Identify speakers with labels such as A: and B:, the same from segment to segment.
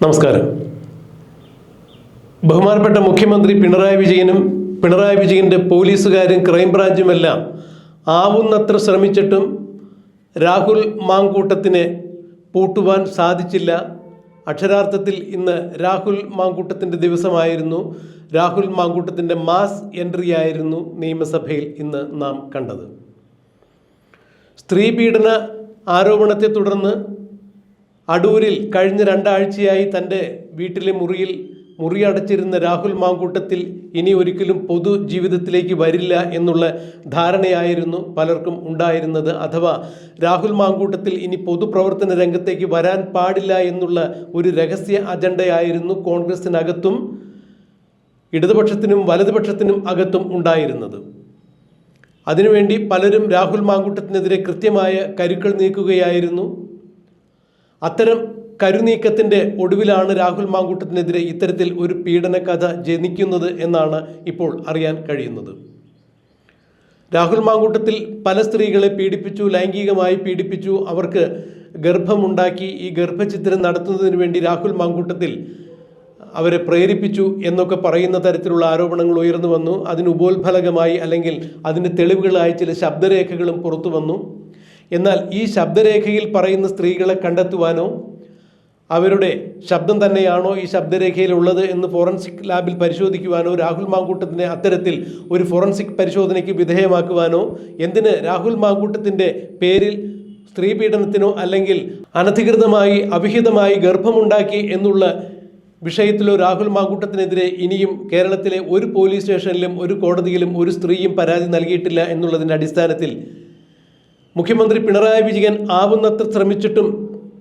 A: നമസ്കാരം. ബഹുമാനപ്പെട്ട മുഖ്യമന്ത്രി പിണറായി വിജയനും പിണറായി വിജയന്റെ പോലീസുകാരും ക്രൈംബ്രാഞ്ചുമെല്ലാം ആവുന്നത്ര ശ്രമിച്ചിട്ടും രാഹുൽ മാങ്കൂട്ടത്തിനെ പൂട്ടുവാൻ സാധിച്ചില്ല. അക്ഷരാർത്ഥത്തിൽ ഇന്ന് രാഹുൽ മാങ്കൂട്ടത്തിന്റെ ദിവസമായിരുന്നു. രാഹുൽ മാങ്കൂട്ടത്തിന്റെ മാസ് എൻട്രി ആയിരുന്നു നിയമസഭയിൽ ഇന്ന് നാം കണ്ടത്. സ്ത്രീ പീഡന ആരോപണത്തെ തുടർന്ന് അടൂരിൽ കഴിഞ്ഞ രണ്ടാഴ്ചയായി തന്റെ വീട്ടിലെ മുറിയിൽ മുറി അടച്ചിരുന്ന രാഹുൽ മാങ്കൂട്ടത്തിൽ ഇനി ഒരിക്കലും പൊതു ജീവിതത്തിലേക്ക് വരില്ല എന്നുള്ള ധാരണയായിരുന്നു പലർക്കും ഉണ്ടായിരുന്നത്. അഥവാ രാഹുൽ മാങ്കൂട്ടത്തിൽ ഇനി പൊതുപ്രവർത്തന രംഗത്തേക്ക് വരാൻ പാടില്ല എന്നുള്ള ഒരു രഹസ്യ അജണ്ടയായിരുന്നു കോൺഗ്രസിനകത്തും ഇടതുപക്ഷത്തിനും വലതുപക്ഷത്തിനും അകത്തും ഉണ്ടായിരുന്നത്. അതിനുവേണ്ടി പലരും രാഹുൽ മാങ്കൂട്ടത്തിനെതിരെ കൃത്യമായ കരുക്കൾ നീക്കുകയായിരുന്നു. അത്തരം കരുനീക്കത്തിന്റെ ഒടുവിലാണ് രാഹുൽ മാങ്കൂട്ടത്തിനെതിരെ ഇത്തരത്തിൽ ഒരു പീഡന കഥ ജനിക്കുന്നത് എന്നാണ് ഇപ്പോൾ അറിയാൻ കഴിയുന്നത്. രാഹുൽ മാങ്കൂട്ടത്തിൽ പല സ്ത്രീകളെ പീഡിപ്പിച്ചു ലൈംഗികമായി പീഡിപ്പിച്ചു. അവർക്ക് ഗർഭമുണ്ടാക്കി ഈ ഗർഭചിത്രം നടത്തുന്നതിന് വേണ്ടി രാഹുൽ മാങ്കൂട്ടത്തിൽ അവരെ പ്രേരിപ്പിച്ചു എന്നൊക്കെ പറയുന്ന തരത്തിലുള്ള ആരോപണങ്ങൾ ഉയർന്നു വന്നു. അതിന് ഉപോത്ഫലകമായി അല്ലെങ്കിൽ അതിന്റെ തെളിവുകളായി ചില ശബ്ദരേഖകളും പുറത്തു വന്നു. എന്നാൽ ഈ ശബ്ദരേഖയിൽ പറയുന്ന സ്ത്രീകളെ കണ്ടെത്തുവാനോ അവരുടെ ശബ്ദം തന്നെയാണോ ഈ ശബ്ദരേഖയിലുള്ളത് എന്ന് ഫോറൻസിക് ലാബിൽ പരിശോധിക്കുവാനോ രാഹുൽ മാങ്കൂട്ടത്തിനെ അത്തരത്തിൽ ഒരു ഫോറൻസിക് പരിശോധനയ്ക്ക് വിധേയമാക്കുവാനോ എന്തിന് രാഹുൽ മാങ്കൂട്ടത്തിന്റെ പേരിൽ സ്ത്രീ പീഡനത്തിനോ അല്ലെങ്കിൽ അനധികൃതമായി അവിഹിതമായി ഗർഭമുണ്ടാക്കി എന്നുള്ള വിഷയത്തിലോ രാഹുൽ മാങ്കൂട്ടത്തിനെതിരെ ഇനിയും കേരളത്തിലെ ഒരു പോലീസ് സ്റ്റേഷനിലും ഒരു കോടതിയിലും ഒരു സ്ത്രീയും പരാതി നൽകിയിട്ടില്ല എന്നുള്ളതിന്റെ അടിസ്ഥാനത്തിൽ മുഖ്യമന്ത്രി പിണറായി വിജയൻ ആവുന്നത്ര ശ്രമിച്ചിട്ടും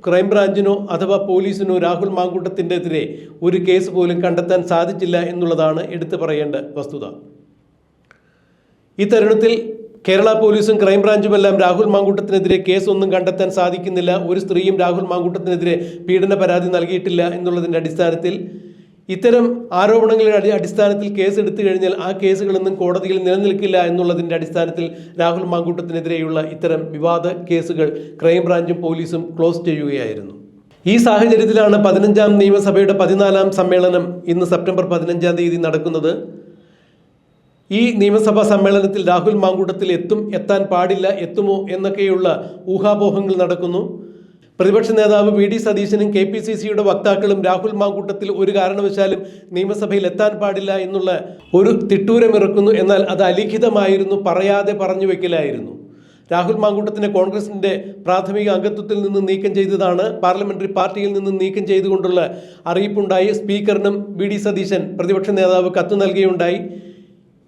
A: ക്രൈംബ്രാഞ്ചിനോ അഥവാ പോലീസിനോ രാഹുൽ മാങ്കൂട്ടത്തിന്റെതിരെ ഒരു കേസ് പോലും കണ്ടെത്താൻ സാധിച്ചില്ല എന്നുള്ളതാണ് എടുത്തു പറയേണ്ട വസ്തുത. ഈ തരുണത്തിൽ കേരള പോലീസും ക്രൈംബ്രാഞ്ചുമെല്ലാം രാഹുൽ മാങ്കൂട്ടത്തിനെതിരെ കേസൊന്നും കണ്ടെത്താൻ സാധിക്കുന്നില്ല. ഒരു സ്ത്രീയും രാഹുൽ മാങ്കൂട്ടത്തിനെതിരെ പീഡന പരാതി നൽകിയിട്ടില്ല എന്നുള്ളതിന്റെ അടിസ്ഥാനത്തിൽ ഇത്തരം ആരോപണങ്ങളുടെ അടി അടിസ്ഥാനത്തിൽ കേസ് എടുത്തു കഴിഞ്ഞാൽ ആ കേസുകളൊന്നും കോടതിയിൽ നിലനിൽക്കില്ല എന്നുള്ളതിന്റെ അടിസ്ഥാനത്തിൽ രാഹുൽ മാങ്കൂട്ടത്തിനെതിരെയുള്ള ഇത്തരം വിവാദ കേസുകൾ ക്രൈംബ്രാഞ്ചും പോലീസും ക്ലോസ് ചെയ്യുകയായിരുന്നു. ഈ സാഹചര്യത്തിലാണ് പതിനഞ്ചാം നിയമസഭയുടെ പതിനാലാം സമ്മേളനം ഇന്ന് സെപ്റ്റംബർ പതിനഞ്ചാം തീയതി നടക്കുന്നത്. ഈ നിയമസഭാ സമ്മേളനത്തിൽ രാഹുൽ മാങ്കൂട്ടത്തിൽ എത്തും എത്താൻ പാടില്ല എത്തുമോ എന്നൊക്കെയുള്ള ഊഹാപോഹങ്ങൾ നടക്കുന്നു. പ്രതിപക്ഷ നേതാവ് വി ഡി സതീശനും കെ പി സി സിയുടെ വക്താക്കളും രാഹുൽ മാങ്കൂട്ടത്തിൽ ഒരു കാരണവശാലും നിയമസഭയിൽ എത്താൻ പാടില്ല എന്നുള്ള ഒരു തിട്ടൂരമിറക്കുന്നു എന്നാൽ അത് അലിഖിതമായിരുന്നു പറയാതെ പറഞ്ഞു വെക്കലായിരുന്നു. രാഹുൽ മാങ്കൂട്ടത്തിനെ കോൺഗ്രസിന്റെ പ്രാഥമിക അംഗത്വത്തിൽ നിന്ന് നീക്കം ചെയ്തതാണ് പാർലമെന്ററി പാർട്ടിയിൽ നിന്ന് നീക്കം ചെയ്തുകൊണ്ടുള്ള അറിയിപ്പുണ്ടായി. സ്പീക്കറിനും വി ഡി സതീശൻ പ്രതിപക്ഷ നേതാവ് കത്ത് നൽകുകയുണ്ടായി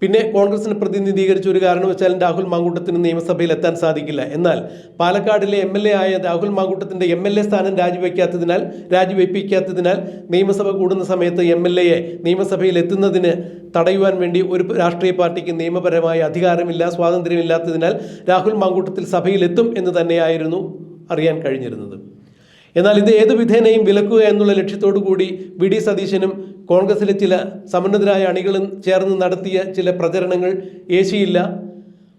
A: പിന്നെ കോൺഗ്രസിനെ പ്രതിനിധീകരിച്ച ഒരു കാരണവശാലും രാഹുൽ മാങ്കൂട്ടത്തിന് നിയമസഭയിൽ എത്താൻ സാധിക്കില്ല. എന്നാൽ പാലക്കാടിലെ എം എൽ എ ആയ രാഹുൽ മാങ്കൂട്ടത്തിന്റെ എം എൽ എ സ്ഥാനം രാജിവെക്കാത്തതിനാൽ രാജിവെപ്പിക്കാത്തതിനാൽ നിയമസഭ കൂടുന്ന സമയത്ത് എം എൽ എയെ നിയമസഭയിൽ എത്തുന്നതിന് തടയുവാൻ വേണ്ടി ഒരു രാഷ്ട്രീയ പാർട്ടിക്ക് നിയമപരമായ അധികാരമില്ല സ്വാതന്ത്ര്യമില്ലാത്തതിനാൽ രാഹുൽ മാങ്കൂട്ടത്തിൽ സഭയിലെത്തും എന്ന് തന്നെയായിരുന്നു അറിയാൻ കഴിഞ്ഞിരുന്നത്. എന്നാൽ ഇത് ഏത് വിധേനയും വിലക്കുക എന്നുള്ള ലക്ഷ്യത്തോടു കൂടി വി. ഡി. സതീശനും കോൺഗ്രസിലെ ചില സമുന്നതരായ അണികളും ചേർന്ന് നടത്തിയ ചില പ്രചരണങ്ങൾ ഏശിയില്ല.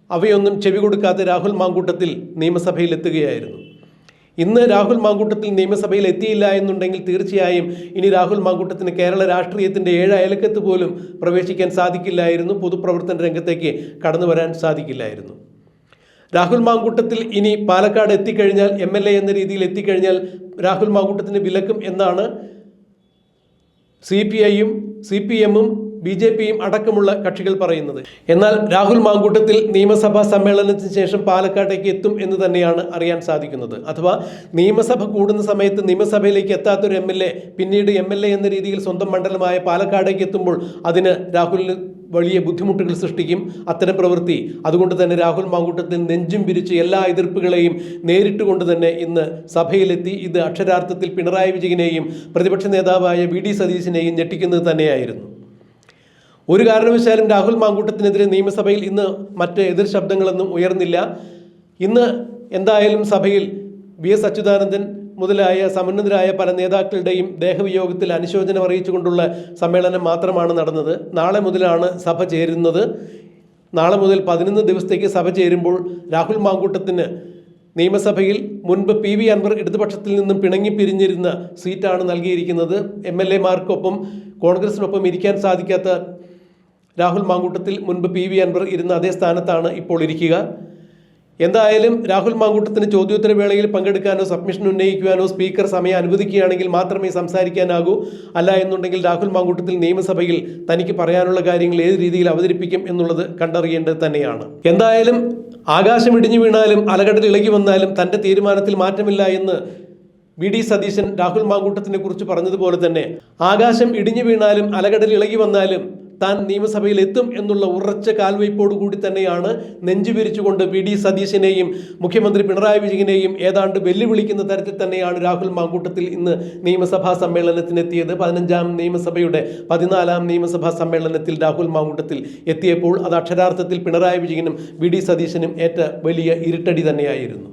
A: അവയൊന്നും ചെവി കൊടുക്കാതെ രാഹുൽ മാങ്കൂട്ടത്തിൽ നിയമസഭയിലെത്തുകയായിരുന്നു ഇന്ന് രാഹുൽ മാങ്കൂട്ടത്തിൽ നിയമസഭയിൽ എത്തിയില്ല എന്നുണ്ടെങ്കിൽ തീർച്ചയായും ഇനി രാഹുൽ മാങ്കൂട്ടത്തിന് കേരള രാഷ്ട്രീയത്തിന്റെ ഏഴ് അയലക്കത്ത് പോലും പ്രവേശിക്കാൻ സാധിക്കില്ലായിരുന്നു. പൊതുപ്രവർത്തന രംഗത്തേക്ക് കടന്നു വരാൻ സാധിക്കില്ലായിരുന്നു. രാഹുൽ മാങ്കൂട്ടത്തിൽ ഇനി പാലക്കാട് എത്തിക്കഴിഞ്ഞാൽ എം എൽ എ എന്ന രീതിയിൽ എത്തിക്കഴിഞ്ഞാൽ രാഹുൽ മാങ്കൂട്ടത്തിന് വിലക്കും എന്നാണ് സി പി ഐയും സി പി എമ്മും ബി ജെ പിയും അടക്കമുള്ള കക്ഷികൾ പറയുന്നത്. എന്നാൽ രാഹുൽ മാങ്കൂട്ടത്തിൽ നിയമസഭാ സമ്മേളനത്തിന് ശേഷം പാലക്കാട്ടേക്ക് എത്തും എന്ന് തന്നെയാണ് അറിയാൻ സാധിക്കുന്നത്. അഥവാ നിയമസഭ കൂടുന്ന സമയത്ത് നിയമസഭയിലേക്ക് എത്താത്തൊരു എം എൽ എ പിന്നീട് എം എൽ എ എന്ന രീതിയിൽ സ്വന്തം മണ്ഡലമായ പാലക്കാടേക്ക് എത്തുമ്പോൾ അതിന് രാഹുലിന് വലിയ ബുദ്ധിമുട്ടുകൾ സൃഷ്ടിക്കും അത്തരം പ്രവൃത്തി. അതുകൊണ്ട് തന്നെ രാഹുൽ മാങ്കൂട്ടത്തിൽ നെഞ്ചും പിരിച്ച് എല്ലാ എതിർപ്പുകളെയും നേരിട്ടുകൊണ്ട് തന്നെ ഇന്ന് സഭയിലെത്തി. ഇത് അക്ഷരാർത്ഥത്തിൽ പിണറായി വിജയനെയും പ്രതിപക്ഷ നേതാവായ വി ഡി സതീശിനെയും ഞെട്ടിക്കുന്നത് തന്നെയായിരുന്നു. ഒരു കാരണവശാലും രാഹുൽ മാങ്കൂട്ടത്തിനെതിരെ നിയമസഭയിൽ ഇന്ന് മറ്റ് എതിർ ശബ്ദങ്ങളൊന്നും ഉയർന്നില്ല. ഇന്ന് എന്തായാലും സഭയിൽ വി എസ് അച്യുതാനന്ദൻ മുതലായ സമുന്നതരായ പല നേതാക്കളുടെയും ദേഹവിയോഗത്തിൽ അനുശോചനം അറിയിച്ചുകൊണ്ടുള്ള സമ്മേളനം മാത്രമാണ് നടന്നത്. നാളെ മുതലാണ് സഭ ചേരുന്നത്. നാളെ മുതൽ പതിനൊന്ന് ദിവസത്തേക്ക് സഭ ചേരുമ്പോൾ രാഹുൽ മാങ്കൂട്ടത്തിന് നിയമസഭയിൽ മുൻപ് പി വി അൻവർ ഇടതുപക്ഷത്തിൽ നിന്നും പിണങ്ങി പിരിഞ്ഞിരുന്ന സീറ്റാണ് നൽകിയിരിക്കുന്നത്. എം എൽ എമാർക്കൊപ്പം കോൺഗ്രസിനൊപ്പം ഇരിക്കാൻ സാധിക്കാത്ത രാഹുൽ മാങ്കൂട്ടത്തിൽ മുൻപ് പി വി അൻവർ ഇരുന്ന അതേ സ്ഥാനത്താണ് ഇപ്പോൾ ഇരിക്കുക. എന്തായാലും രാഹുൽ മാങ്കൂട്ടത്തിന് ചോദ്യോത്തര വേളയിൽ പങ്കെടുക്കാനോ സബ്മിഷൻ ഉന്നയിക്കുവാനോ സ്പീക്കർ സമയം അനുവദിക്കുകയാണെങ്കിൽ മാത്രമേ സംസാരിക്കാനാകൂ. അല്ല എന്നുണ്ടെങ്കിൽ രാഹുൽ മാങ്കൂട്ടത്തിൽ നിയമസഭയിൽ തനിക്ക് പറയാനുള്ള കാര്യങ്ങൾ ഏത് രീതിയിൽ അവതരിപ്പിക്കും എന്നുള്ളത് കണ്ടറിയേണ്ടത് തന്നെയാണ്. എന്തായാലും ആകാശം ഇടിഞ്ഞു വീണാലും അലകടൽ ഇളകി വന്നാലും തന്റെ തീരുമാനത്തിൽ മാറ്റമില്ല എന്ന് വി ഡി സതീശൻ രാഹുൽ മാങ്കൂട്ടത്തിനെ കുറിച്ച് പറഞ്ഞതുപോലെ തന്നെ. ആകാശം ഇടിഞ്ഞു വീണാലും അലകടൽ ഇളകി വന്നാലും താൻ നിയമസഭയിൽ എത്തും എന്നുള്ള ഉറച്ച കാൽവയ്പോടു കൂടി തന്നെയാണ് നെഞ്ചുപിരിച്ചുകൊണ്ട് വി ഡി സതീശിനെയും മുഖ്യമന്ത്രി പിണറായി വിജയനെയും ഏതാണ്ട് വെല്ലുവിളിക്കുന്ന തരത്തിൽ തന്നെയാണ് രാഹുൽ മാങ്കൂട്ടത്തിൽ ഇന്ന് നിയമസഭാ സമ്മേളനത്തിനെത്തിയത്. പതിനഞ്ചാം നിയമസഭയുടെ പതിനാലാം നിയമസഭാ സമ്മേളനത്തിൽ രാഹുൽ മാങ്കൂട്ടത്തിൽ എത്തിയപ്പോൾ അത് അക്ഷരാർത്ഥത്തിൽ പിണറായി വിജയനും വി ഡി സതീശനും ഏറ്റ വലിയ ഇരുട്ടടി തന്നെയായിരുന്നു.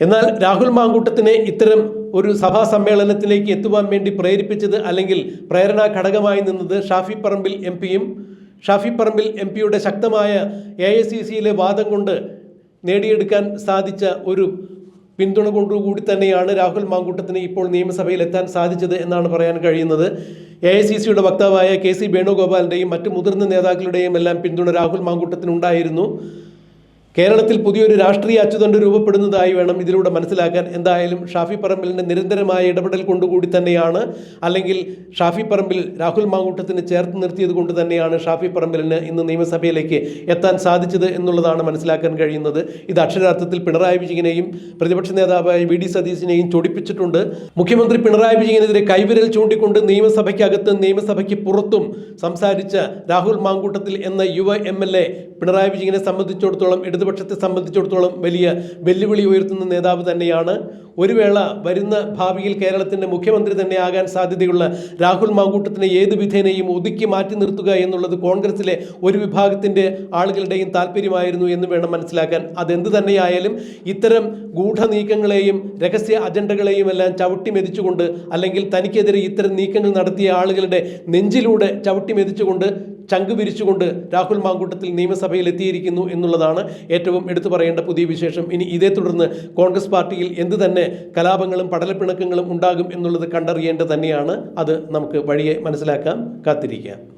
A: എന്നാൽ രാഹുൽ മാങ്കൂട്ടത്തിനെ ഇത്തരം ഒരു സഭാ സമ്മേളനത്തിലേക്ക് എത്തുവാൻ വേണ്ടി പ്രേരിപ്പിച്ചത് അല്ലെങ്കിൽ പ്രേരണാ ഘടകമായി നിന്നത് ഷാഫി പറമ്പിൽ എം പിയും ഷാഫി പറമ്പിൽ എം പിയുടെ ശക്തമായ എ ഐ സി സിയിലെ വാദം കൊണ്ട് നേടിയെടുക്കാൻ സാധിച്ച ഒരു പിന്തുണ കൊണ്ടുകൂടി തന്നെയാണ് രാഹുൽ മാങ്കൂട്ടത്തിന് ഇപ്പോൾ നിയമസഭയിൽ എത്താൻ സാധിച്ചത് എന്നാണ് പറയാൻ കഴിയുന്നത്. എ ഐ സി സിയുടെ വക്താവായ കെ സി വേണുഗോപാലിന്റെയും മറ്റ് മുതിർന്ന നേതാക്കളുടെയും എല്ലാം പിന്തുണ രാഹുൽ മാങ്കൂട്ടത്തിനുണ്ടായിരുന്നു കേരളത്തിൽ പുതിയൊരു രാഷ്ട്രീയ അച്ചുതണ്ട് രൂപപ്പെടുന്നതായി വേണം ഇതിലൂടെ മനസ്സിലാക്കാൻ. എന്തായാലും ഷാഫി പറമ്പിലിന്റെ നിരന്തരമായ ഇടപെടൽ കൊണ്ടുകൂടി തന്നെയാണ്. അല്ലെങ്കിൽ ഷാഫി പറമ്പിൽ രാഹുൽ മാങ്കൂട്ടത്തിന് ചേർത്ത് നിർത്തിയത് കൊണ്ട് തന്നെയാണ് ഷാഫി പറമ്പിലിന് ഇന്ന് നിയമസഭയിലേക്ക് എത്താൻ സാധിച്ചത് എന്നുള്ളതാണ് മനസ്സിലാക്കാൻ കഴിയുന്നത്. ഇത് അക്ഷരാർത്ഥത്തിൽ പിണറായി വിജയനെയും പ്രതിപക്ഷ നേതാവായ വി ഡി സതീശിനെയും ചൊടിപ്പിച്ചിട്ടുണ്ട്. മുഖ്യമന്ത്രി പിണറായി വിജയനെതിരെ കൈവിരൽ ചൂണ്ടിക്കൊണ്ട് നിയമസഭയ്ക്കകത്ത് നിയമസഭയ്ക്ക് പുറത്തും സംസാരിച്ച രാഹുൽ മാങ്കൂട്ടത്തിൽ എന്ന യുവ എം പിണറായി വിജയനെ സംബന്ധിച്ചിടത്തോളം ഇടതുപക്ഷത്തെ സംബന്ധിച്ചിടത്തോളം വലിയ വെല്ലുവിളി ഉയർത്തുന്ന നേതാവ് തന്നെയാണ്. ഒരു വേള വരുന്ന ഭാവിയിൽ കേരളത്തിന്റെ മുഖ്യമന്ത്രി തന്നെ ആകാൻ സാധ്യതയുള്ള രാഹുൽ മാങ്കൂട്ടത്തിനെ ഏത് വിധേനയും ഒതുക്കി മാറ്റി നിർത്തുക എന്നുള്ളത് കോൺഗ്രസിലെ ഒരു വിഭാഗത്തിന്റെ ആളുകളുടെയും താല്പര്യമായിരുന്നു എന്ന് വേണം മനസ്സിലാക്കാൻ. അതെന്ത് തന്നെയായാലും ഇത്തരം ഗൂഢനീക്കങ്ങളെയും രഹസ്യ അജണ്ടകളെയും എല്ലാം ചവിട്ടി മെതിച്ചുകൊണ്ട് അല്ലെങ്കിൽ തനിക്കെതിരെ ഇത്തരം നീക്കങ്ങൾ നടത്തിയ ആളുകളുടെ നെഞ്ചിലൂടെ ചവിട്ടി മെതിച്ചുകൊണ്ട് ചങ്ക് പിരിച്ചുകൊണ്ട് രാഹുൽ മാങ്കൂട്ടത്തിൽ നിയമസഭയിൽ എത്തിയിരിക്കുന്നു എന്നുള്ളതാണ് ഏറ്റവും എടുത്തു പറയേണ്ട പുതിയ വിശേഷം. ഇനി ഇതേ തുടർന്ന് കോൺഗ്രസ് പാർട്ടിയിൽ എന്ത് തന്നെ കലാപങ്ങളും പടലപ്പിണക്കങ്ങളും ഉണ്ടാകും എന്നുള്ളത് കണ്ടറിയേണ്ടത് തന്നെയാണ്. അത് നമുക്ക് വഴിയെ മനസ്സിലാക്കാം. കാത്തിരിക്കാം.